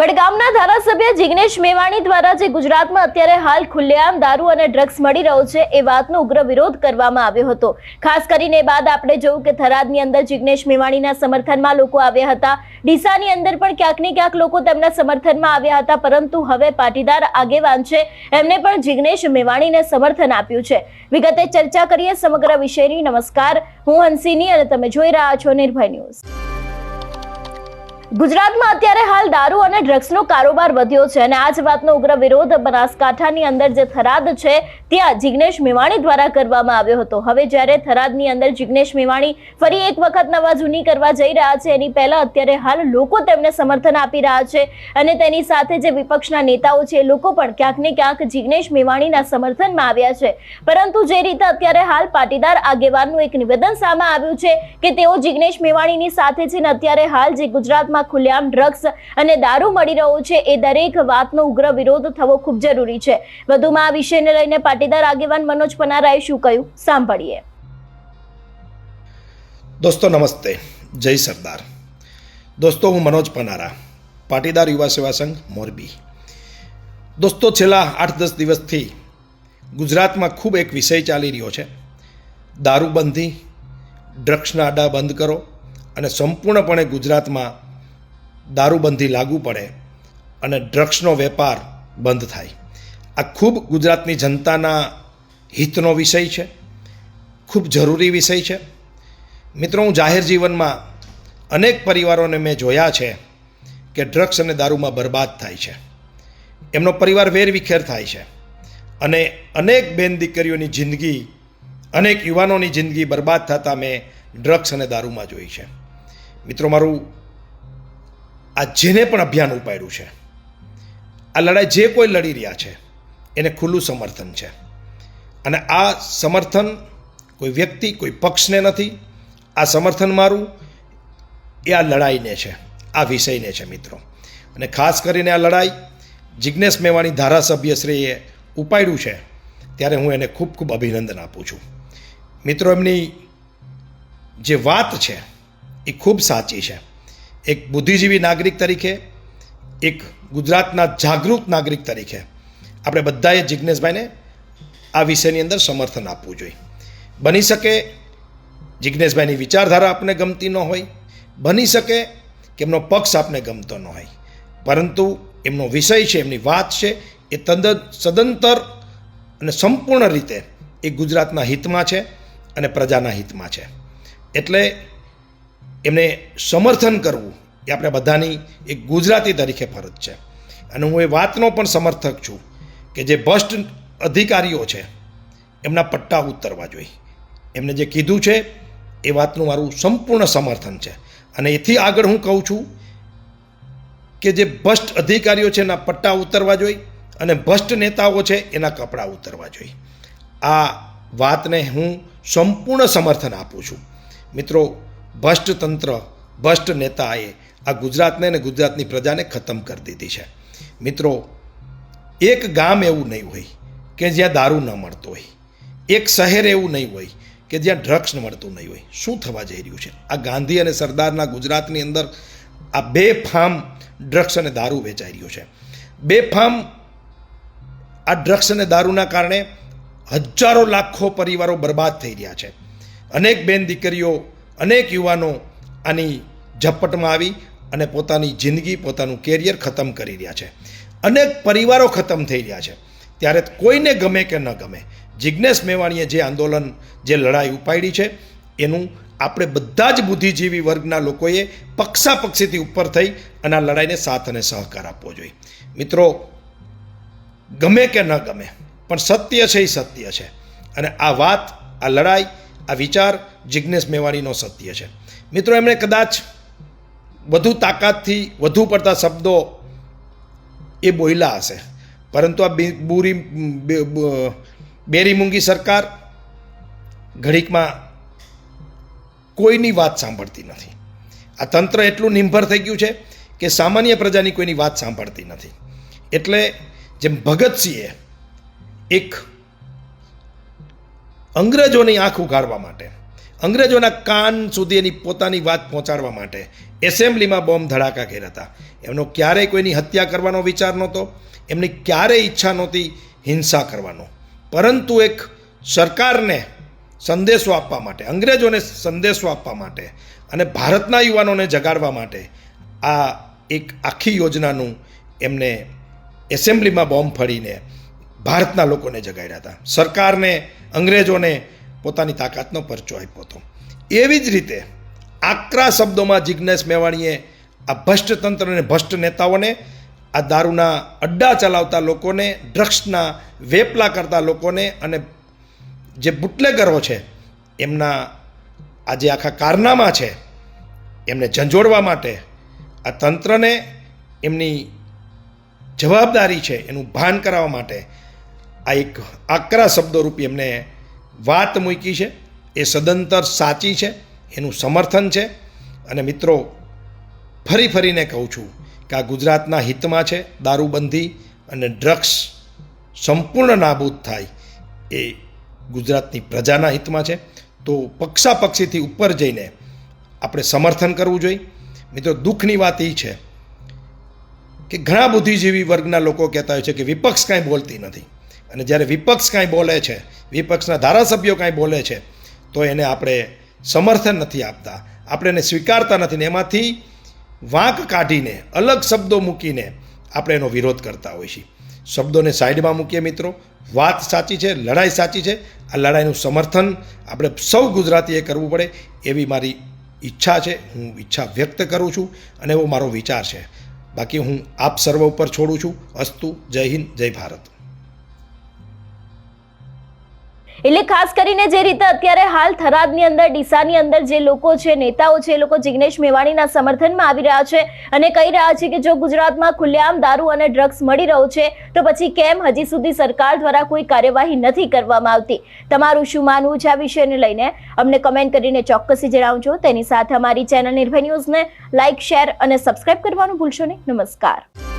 વડગામના ધારાસભ્ય જિગ્નેશ મેવાણી દ્વારા જે ગુજરાતમાં અત્યારે હાલ ખુલ્લેઆમ દારૂ અને ડ્રગ્સ મળી રહ્યો છે, એ વાતનો ઉગ્ર વિરોધ કરવામાં આવ્યો હતો. ખાસ કરીને બાદ આપણે જોયું કે થરાદની અંદર જિગ્નેશ મેવાણીના સમર્થનમાં લોકો આવ્યા હતા. ડીસાની અંદર પણ ક્યાંક ને ક્યાંક લોકો તેમના સમર્થનમાં આવ્યા હતા, પરંતુ હવે પાટીદાર આગેવાન છે, એમને પણ જિગ્નેશ મેવાણીને સમર્થન આપ્યું છે. વિગતે ચર્ચા કરીએ સમગ્ર વિષયની નમસ્કાર, હું હંસિની અને તમે જોઈ રહ્યા છો નિર્ભય ન્યૂઝ. ગુજરાતમાં અત્યારે હાલ દારૂ અને ડ્રગ્સનો કારોબાર વધ્યો છે અને આ જ વાતનો ઉગ્ર વિરોધ બનાસકાંઠાની અંદર જે થરાદ છે ત્યાં જિગ્નેશ મેવાણી દ્વારા કરવામાં આવ્યો હતો. હવે જ્યારે થરાદની અંદર જિગ્નેશ મેવાણી ફરી એક વખત નવા જૂની કરવા જઈ રહ્યા છે, એની પહેલા અત્યારે હાલ લોકો તેમને સમર્થન આપી રહ્યા છે અને તેની સાથે જે વિપક્ષના નેતાઓ છે લોકો પણ ક્યાંક ને ક્યાંક જિગ્નેશ મેવાણીના સમર્થનમાં આવ્યા છે. પરંતુ જે રીતે અત્યારે હાલ પાટીદાર આગેવાનનું એક નિવેદન સામે આવ્યું છે કે તેઓ જિગ્નેશ મેવાણીની સાથે છે ને અત્યારે હાલ જે ગુજરાતમાં ખુલ્લેઆમ ડ્રગ્સ અને દારૂ મળી રહ્યો છે, એ દરેક વાતનો ઉગ્ર વિરોધ થવો ખૂબ જરૂરી છે. વધુમાં આ વિષયને લઈને પાટીદાર આગેવાન મનોજ પનારાએ શું કહ્યું? સાંભળીએ. દોસ્તો, નમસ્તે. જય સરદાર. દોસ્તો, હું મનોજ પનારા, પાટીદાર યુવા સેવા સંઘ, મોરબી. દોસ્તો, છેલ્લા આઠ દસ દિવસથી ગુજરાતમાં ખૂબ એક વિષય ચાલી રહ્યો છે. દારૂબંધી, ડ્રગ્સના આડા બંધ કરો અને સંપૂર્ણપણે ગુજરાતમાં દારૂબંધી લાગુ પડે અને ડ્રગ્સનો વેપાર બંધ થાય. આ ખૂબ ગુજરાતની જનતાના હિતનો વિષય છે. ખૂબ જરૂરી વિષય છે. મિત્રો, હું જાહેર જીવનમાં અનેક પરિવારોને મેં જોયા છે કે ડ્રગ્સ અને દારૂમાં બરબાદ થાય છે. એમનો પરિવાર વેરવિખેર થાય છે અને અનેક બેન દીકરીઓની જિંદગી, અનેક યુવાનોની જિંદગી બરબાદ થતાં મેં ડ્રગ્સ અને દારૂમાં જોઈ છે. મિત્રો, મારું આ જેને પણ અભિયાન ઉપાડ્યું છે, આ લડાઈ જે કોઈ લડી રહ્યા છે એને ખુલ્લું સમર્થન છે. અને આ સમર્થન કોઈ વ્યક્તિ, કોઈ પક્ષને નથી. આ સમર્થન મારું એ આ લડાઈને છે, આ વિષયને છે મિત્રો. અને ખાસ કરીને આ લડાઈ જિજ્ઞેશ મેવાણી ધારાસભ્યશ્રીએ ઉપાડ્યું છે, ત્યારે હું એને ખૂબ ખૂબ અભિનંદન આપું છું. મિત્રો, એમની જે વાત છે એ ખૂબ સાચી છે. એક બુદ્ધિજીવી નાગરિક તરીકે, એક ગુજરાતના જાગૃત નાગરિક તરીકે આપણે બધાએ જિજ્ઞેશભાઈને આ વિષયની અંદર સમર્થન આપવું જોઈએ. બની શકે જિજ્ઞેશભાઈની વિચારધારા આપને ગમતી ન હોય, બની શકે કે એમનો પક્ષ આપને ગમતો ન હોય. પરંતુ એમનો વિષય છે, એમની વાત છે, એ તદ, સદંતર અને સંપૂર્ણ રીતે એ ગુજરાતના હિતમાં છે અને પ્રજાના હિતમાં છે. એટલે એમને સમર્થન કરવું એ આપણે બધાની એક ગુજરાતી તરીકે ફરજ છે. અને હું એ વાતનો પણ સમર્થક છું. કે જે ભ્રષ્ટ અધિકારીઓ છે, એમના પટ્ટા ઉતરવા જોઈએ. એમને જે કીધું છે, એ વાતનું મારું સંપૂર્ણ સમર્થન છે. અને એથી આગળ હું કહું છું કે જે ભ્રષ્ટ અધિકારીઓ છે, એના પટ્ટા ઉતરવા જોઈએ અને ભ્રષ્ટ નેતાઓ છે, એના કપડાં ઉતરવા જોઈએ. આ વાતને હું સંપૂર્ણ સમર્થન આપું છું. મિત્રો, ભ્રષ્ટ તંત્ર, ભ્રષ્ટ નેતાએ આ ગુજરાતને અને ગુજરાતની પ્રજાને ખતમ કરી દીધી છે. મિત્રો એક ગામ એવું નહીં હોય કે જ્યાં દારૂ ન મળતો હોય. એક શહેર એવું નહીં હોય કે જ્યાં ડ્રગ્સ મળતું નહીં હોય. શું થવા જઈ રહ્યું છે? આ ગાંધી અને સરદારના ગુજરાતની અંદર આ બે ફાર્મ ડ્રગ્સ અને દારૂ વેચાઈ રહ્યો છે. બે ફાર્મ આ ડ્રગ્સ અને દારૂના કારણે હજારો લાખો પરિવારો બરબાદ થઈ રહ્યા છે. અનેક બેન દીકરીઓ, અનેક યુવાનો આની ઝપટમાં આવી અને પોતાની જિંદગી, પોતાનું કેરિયર ખતમ કરી રહ્યા છે. અનેક પરિવારો ખતમ થઈ રહ્યા છે. ત્યારે કોઈને ગમે કે ન ગમે, જિજ્ઞેશ મેવાણીએ જે આંદોલન, જે લડાઈ ઉપાડી છે, એનું આપણે બધા જ બુદ્ધિજીવી વર્ગના લોકોએ પક્ષાપક્ષીથી ઉપર થઈ અને આ લડાઈને સાથ અને સહકાર આપવો જોઈએ. મિત્રો, ગમે કે ન ગમે, પણ સત્ય છે એ સત્ય છે. અને આ વાત, આ લડાઈ, આ વિચાર જિજ્ઞેશ મેવાણીનો સત્ય છે. મિત્રો, એમણે કદાચ વધુ તાકાતથી વધુ પડતા શબ્દો એ બોયલા હશે. પરંતુ આ બુરી બેરી મૂંગી સરકાર ઘડીકમાં કોઈની વાત સાંભળતી નથી. આ તંત્ર એટલું નિર્ભર થઈ ગયું છે કે સામાન્ય પ્રજાની કોઈની વાત સાંભળતી નથી. એટલે જેમ ભગતસિંહે એક અંગ્રેજોની આંખ ઉઘાડવા માટે અંગ્રેજોના કાન સુધી એની પોતાની વાત પહોંચાડવા માટે એસેમ્બલીમાં બોમ્બ ધડાકા કર્યા હતા. એમનો ક્યારેય કોઈની હત્યા કરવાનો વિચાર નહોતો, એમની ક્યારેય ઈચ્છા નહોતી હિંસા કરવાનો. પરંતુ એક સરકારને સંદેશો આપવા માટે, અંગ્રેજોને સંદેશો આપવા માટે અને ભારતના યુવાનોને જગાડવા માટે આ એક આખી યોજનાનું એમને એસેમ્બલીમાં બોમ્બ ફરીને ભારતના લોકોને જગાડ્યા હતા. સરકારને, અંગ્રેજોને પોતાની તાકાતનો પરચો આપ્યો હતો. એવી જ રીતે આકરા શબ્દોમાં જિજ્ઞેશ મેવાણીએ આ ભ્રષ્ટ તંત્ર અને ભ્રષ્ટ નેતાઓને, આ દારૂના અડ્ડા ચલાવતા લોકોને, ડ્રગ્સના વેપલા કરતા લોકોને અને જે બુટલેગરો છે, એમના આ જે આખા કારનામા છે, એમને ઝંઝોડવા માટે આ તંત્રને એમની જવાબદારી છે એનું ભાન કરાવવા માટે આ એક આકરા શબ્દોરૂપી એમને વાત મૂકી છે, એ સદંતર સાચી છે, એનું સમર્થન છે. અને મિત્રો, ફરી ફરીને કહું છું કે આ ગુજરાતના હિતમાં છે, દારૂબંધી અને ડ્રગ્સ સંપૂર્ણ નાબૂદ થાય એ ગુજરાતની પ્રજાના હિતમાં છે. તો પક્ષાપક્ષીથી ઉપર જઈને આપણે સમર્થન કરવું જોઈએ. મિત્રો, દુઃખની વાત એ છે કે ઘણા બુદ્ધિજીવી વર્ગના લોકો કહેતા હોય છે કે વિપક્ષ કાંઈ બોલતી નથી. અને જ્યારે વિપક્ષ કાંઈ બોલે છે, વિપક્ષના ધારાસભ્યો કાંઈ બોલે છે, તો એને આપણે સમર્થન નથી આપતા. આપણે એને સ્વીકારતા નથી ને એમાંથી વાંક કાઢીને, અલગ શબ્દો મૂકીને આપણે એનો વિરોધ કરતા હોઈએ છીએ. શબ્દોને સાઈડમાં મૂકીએ મિત્રો. વાત સાચી છે, લડાઈ સાચી છે. આ લડાઈનું સમર્થન આપણે સૌ ગુજરાતીએ કરવું પડે એવી મારી ઈચ્છા છે. હું ઈચ્છા વ્યક્ત કરું છું અને એવો મારો વિચાર છે. બાકી હું આપ સર્વ ઉપર છોડું છું. અસ્તુ, જય હિન્દ, જય ભારત. એટલે ખાસ કરીને જે રીતે અત્યારે હાલ થરાદની અંદર, ડીસાની અંદર જે લોકો છે, નેતાઓ છે, એ લોકો જિગ્નેશ મેવાણીના સમર્થનમાં આવી રહ્યા છે અને કહી રહ્યા છે કે જો ગુજરાતમાં ખુલ્લેઆમ દારૂ અને ડ્રગ્સ મળી રહ્યું છે, તો પછી કેમ હજી સુધી સરકાર દ્વારા કોઈ કાર્યવાહી નથી કરવામાં આવતી? તમારું શું માનવું છે આ વિષયને લઈને? અમને કમેન્ટ કરીને ચોક્કસી જણાવજો. તેની સાથે અમારી ચેનલ નિર્ભય ન્યૂઝને લાઇક શેર અને સબસ્ક્રાઇબ કરવાનું ભૂલશો નહીં. નમસ્કાર.